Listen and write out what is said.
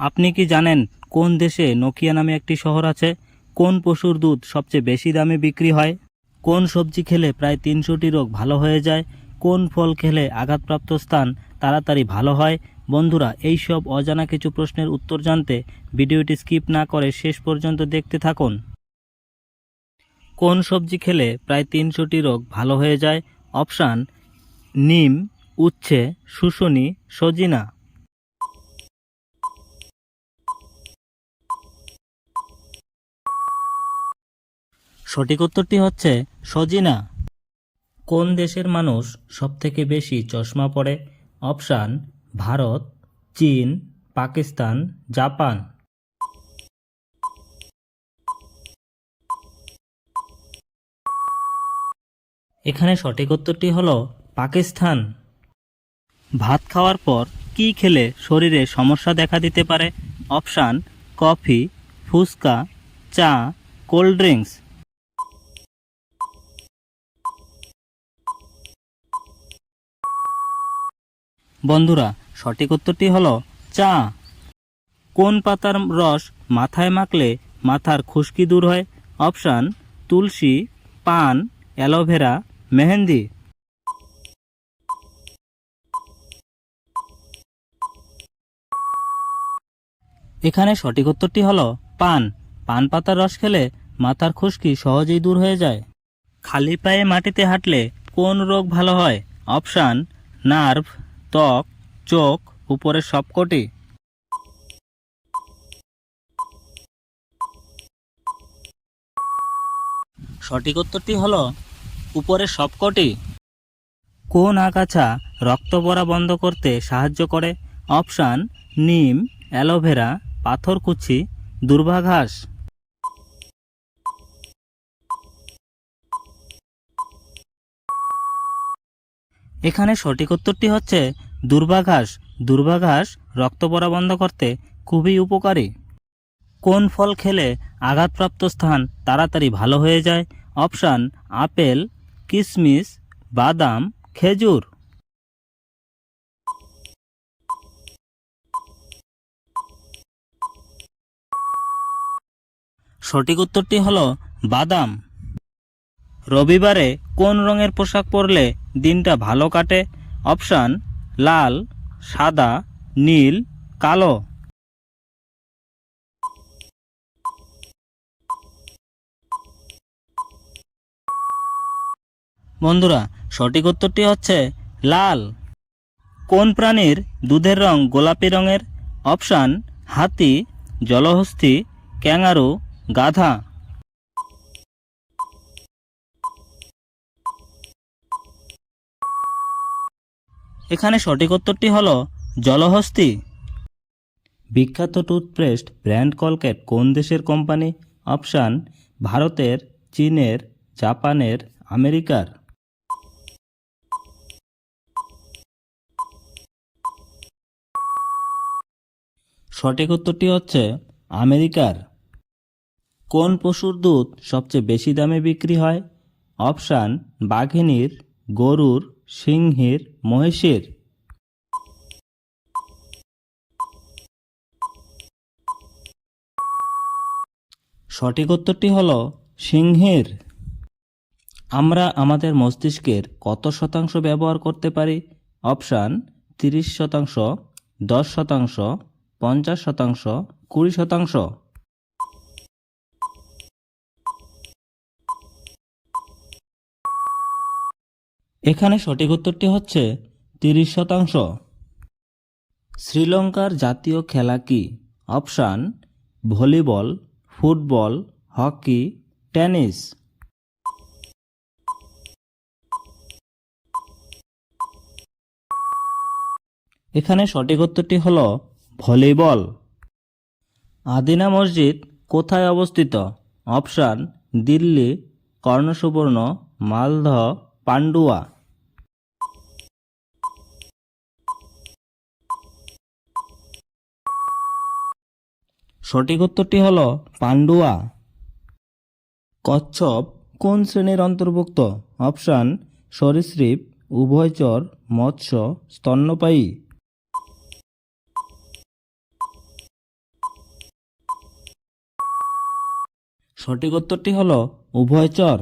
আপনি কি জানেন কোন দেশে নোকিয়া নামে একটি শহর আছে? কোন পশুর দুধ সবচেয়ে বেশি দামে বিক্রি হয়? কোন সবজি খেলে প্রায় তিনশোটি রোগ ভালো হয়ে যায়? কোন ফল খেলে আঘাতপ্রাপ্ত স্থান তাড়াতাড়ি ভালো হয়? বন্ধুরা, এই সব অজানা কিছু প্রশ্নের উত্তর জানতে ভিডিওটি স্কিপ না করে শেষ পর্যন্ত দেখতে থাকুন। কোন সবজি খেলে প্রায় তিনশোটি রোগ ভালো হয়ে যায়? অপশান, নিম, উচ্ছে, শুশুনি, সজিনা। সঠিক উত্তরটি হচ্ছে সজিনা। কোন দেশের মানুষ সবথেকে বেশি চশমা পরে? অপশান, ভারত, চীন, পাকিস্তান, জাপান। এখানে সঠিক উত্তরটি হল পাকিস্তান। ভাত খাওয়ার পর কি খেলে শরীরে সমস্যা দেখা দিতে পারে? অপশান, কফি, ফুচকা, চা, কোল্ড ড্রিঙ্কস। বন্ধুরা, সঠিক উত্তরটি হলো চা। কোন পাতার রস মাথায় মাখলে মাথার খুশকি দূর হয়? অপশান, তুলসী, পান, অ্যালোভেরা, মেহেন্দি। এখানে সঠিক উত্তরটি হলো পান। পান পাতার রস খেলে মাথার খুশকি সহজেই দূর হয়ে যায়। খালি পায়ে মাটিতে হাঁটলে কোন রোগ ভালো হয়? Option, nerve. ত্বক, চোখ, উপরের সবকটি। সঠিক উত্তরটি হলো উপরের সবকটি। কোন আগাছা রক্ত পড়া বন্ধ করতে সাহায্য করে? অপশান, নিম, অ্যালোভেরা, পাথরকুচি দুর্বাঘাস এখানে সঠিক উত্তরটি হচ্ছে, দুর্বাঘাস। দুর্বাঘাস রক্ত পড়া বন্ধ করতে খুবই উপকারী। কোন ফল খেলে আঘাতপ্রাপ্ত স্থান তাড়াতাড়ি ভালো হয়ে যায়? অপশান, আপেল কিশমিশ বাদাম, খেজুর। সঠিক উত্তরটি হলো বাদাম। রবিবারে কোন রঙের পোশাক পরলে দিনটা ভালো কাটে? অপশান, লাল, সাদা, নীল, কালো। বন্ধুরা, সঠিক উত্তরটি হচ্ছে লাল। কোন প্রাণীর দুধের রং গোলাপি রঙের? অপশান, হাতি, জলহস্তী ক্যাঙারু গাধা। এখানে সঠিক উত্তরটি হল জলহস্তি। বিখ্যাত টুথপেস্ট ব্র্যান্ড কলকেট কোন দেশের কোম্পানি? অপশান, ভারতের, চীনের, জাপানের, আমেরিকার। সঠিক উত্তরটি হচ্ছে আমেরিকার। কোন পশুর দুধ সবচেয়ে বেশি দামে বিক্রি হয়? অপশান, বাঘিনীর, গরুর সিংহীর মহিষের সঠিক উত্তরটি হল সিংহের। আমরা আমাদের মস্তিষ্কের কত শতাংশ ব্যবহার করতে পারি? অপশান, তিরিশ শতাংশ, দশ শতাংশ, পঞ্চাশ শতাংশ, কুড়ি শতাংশ। এখানে সঠিক উত্তরটি হচ্ছে তিরিশ শতাংশ। শ্রীলঙ্কার জাতীয় খেলা কি? Option, volleyball, football, hockey, tennis. এখানে সঠিক উত্তরটি হল ভলিবল। আদিনা মসজিদ কোথায় অবস্থিত? অপশান, দিল্লি, কর্ণসুবর্ণ, মালদহ, পান্ডুয়া। সঠিক উত্তরটি হল পান্ডুয়া। কচ্ছপ কোন শ্রেণির অন্তর্ভুক্ত? অপশান, সরীসৃপ উভয়চর মৎস্য, স্তন্যপায়ী। সঠিক উত্তরটি হল উভয়চর